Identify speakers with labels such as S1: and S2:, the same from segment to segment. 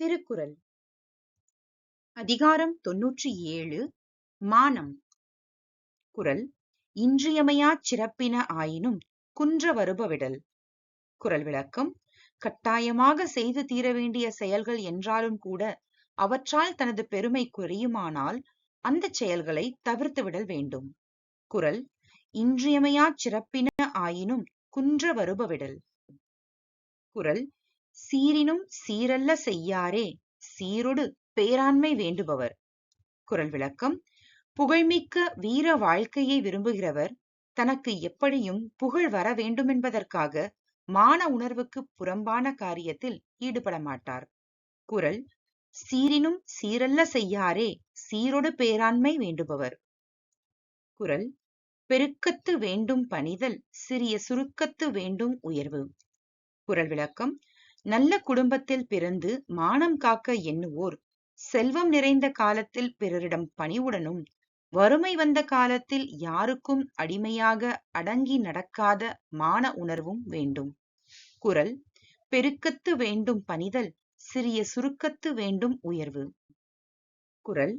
S1: திருக்குறள். அதிகாரம் தொன்னூற்றி ஏழு மானம். குரல் இன்றியமையாச் சிறப்பின ஆயினும் குன்ற வருபவிடல். குரல் விளக்கம் கட்டாயமாக செய்து தீர வேண்டிய செயல்கள் என்றாலும் கூட அவற்றால் தனது பெருமை குறையுமானால் அந்தச் செயல்களை தவிர்த்துவிடல் வேண்டும். குரல் இன்றியமையாச் சிறப்பின ஆயினும் குன்ற வருபவிடல். குரல் சீரினும் சீரல்ல செய்யாரே சீரொடு பேராண்மை வேண்டுபவர். குரல் விளக்கம் புகழ்மிக்க வீர வாழ்க்கையை விரும்புகிறவர் தனக்கு எப்படியும் புகழ் வர வேண்டுமென்பதற்காக மான உணர்வுக்கு புறம்பான காரியத்தில் ஈடுபட மாட்டார். குரல் சீரினும் சீரல்ல செய்யாரே சீரொடு பேராண்மை வேண்டுபவர். குரல் பெருக்கத்து வேண்டும் பணிதல் சிறிய சுருக்கத்து வேண்டும் உயர்வு. குரல் விளக்கம் நல்ல குடும்பத்தில் பிறந்து மானம் காக்க எண்ணுவோர் செல்வம் நிறைந்த காலத்தில் பிறரிடம் பணிவுடனும் வறுமை வந்த காலத்தில் யாருக்கும் அடிமையாக அடங்கி நடக்காத மான உணர்வும் வேண்டும். குரல் பெருக்கத்து வேண்டும் பணிதல் சிறிய சுருக்கத்து வேண்டும் உயர்வு. குரல்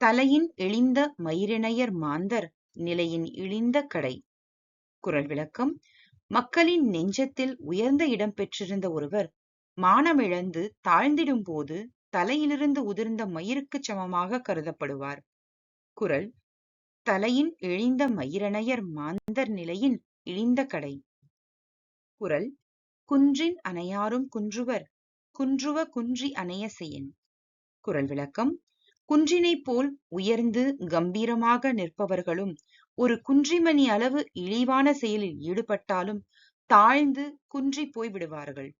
S1: தலையின் எழிந்த மயிரிணையர் மாந்தர் நிலையின் இழிந்த கடை. குரல் விளக்கம் மக்களின் நெஞ்சத்தில் உயர்ந்த இடம் பெற்றிருந்த ஒருவர் மானமிழந்து தாழ்ந்திடும் போது தலையிலிருந்து உதிர்ந்த மயிருக்குச் சமமாக கருதப்படுவார். குரல் தலையின் இழிந்த மயிரணையர் மாந்தர் நிலையின் இழிந்த கடை குரல் குன்றின் அணையாரும் குன்றுவர் குன்றுவ குன்றி அணைய செய்யின் குரல் விளக்கம் குன்றினைப் போல் உயர்ந்து கம்பீரமாக நிற்பவர்களும் ஒரு குன்றிமணி அளவு இழிவான செயலில் ஈடுபட்டாலும் தாழ்ந்து குன்றி போய் விடுவார்கள்.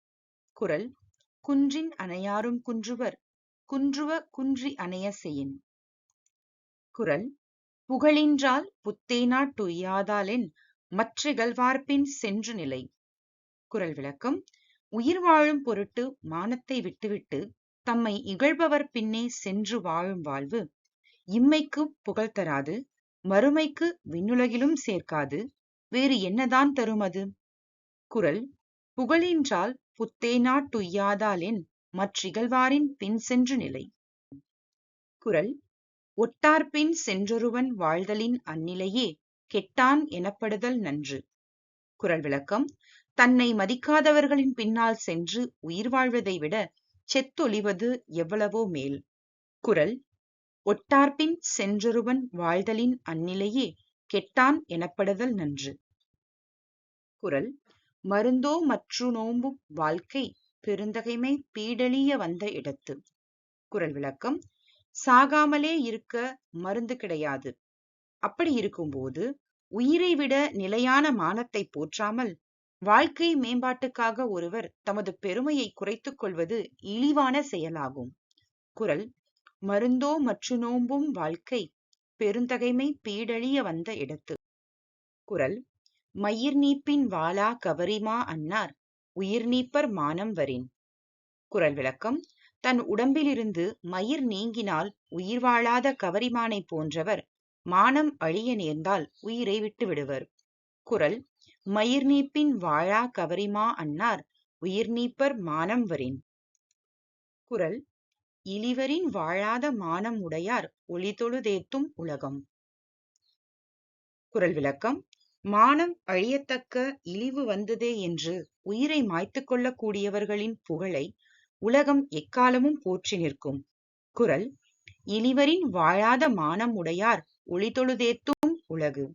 S1: குன்றின் அணையாரும் குன்றுவர் குன்றுவ குன்றி அணைய செய்யின். குரல் புகழின்றால் புத்தேனாட் துய்யாதாலென் மற்றிகழ்வார்பின் சென்று நிலை. குரல் விளக்கம் உயிர் வாழும் பொருட்டு மானத்தை விட்டுவிட்டு தம்மை இகழ்பவர் பின்னே சென்று வாழும் வாழ்வு இம்மைக்கு புகழ் தராது மறுமைக்கு விண்ணுலகிலும் சேர்க்காது. வேறு என்னதான் தரும் அது? குறள் புகழின்றால் புத்தேனாட் டுய்யாதாலென் மற்றிகழ்வாரின் பின் சென்று நிலை. குறள் ஒட்டார்பின் சென்றொருவன் வாழ்தலின் அந்நிலையே கெட்டான் எனப்படுதல் நன்று. குறள் விளக்கம் தன்னை மதிக்காதவர்களின் பின்னால் சென்று உயிர் வாழ்வதை விட செத்தொழிவது எவ்வளவோ மேல். குறள் ஒட்டார்பின் சென்றொருவன் வாழ்தலின் அந்நிலையே கெட்டான் எனப்படுதல் நன்று. குறள் மருந்தோ மற்று நோம்பும் வாழ்க்கை பெருந்தகைமை பீடழிய வந்த இடத்து குறள் விளக்கம் சாகாமலே இருக்க மருந்து கிடையாது அப்படி இருக்கும்போது உயிரை விட நிலையான மானத்தை போற்றாமல் வாழ்க்கை மேம்பாட்டுக்காக ஒருவர் தமது பெருமையை குறைத்துக் கொள்வது இழிவான செயலாகும். குறள் மருந்தோ மற்று நோம்பும் வாழ்க்கை பெருந்தகைமை பீடழிய வந்த இடத்து. குரல் மயிர் நீப்பின் வாளா கவரிமா அன்னார் உயிர் நீப்பர் மானம் வரின் குரல் விளக்கம் தன் உடம்பிலிருந்து மயிர் நீங்கினால் உயிர் வாழாத கவரிமானை போன்றவர் மானம் அழிய நேர்ந்தால் உயிரை விட்டு விடுவர் குரல் மயிர் நீப்பின் வாழா கவரிமா அன்னார் உயிர் நீப்பர் மானம் வரின் குரல் இளிவரின் வாழாத மானம் உடையார் ஒளிதொழுதேத்தும் உலகம். குரல் விளக்கம் மானம் அழியத்தக்க இழிவு வந்ததே என்று உயிரை மாய்த்து கொள்ளக்கூடியவர்களின் புகழை உலகம் எக்காலமும் போற்றி நிற்கும். குரல் இளிவரின் வாழாத மானம் உடையார் ஒளிதொழுதேத்தும் உலகு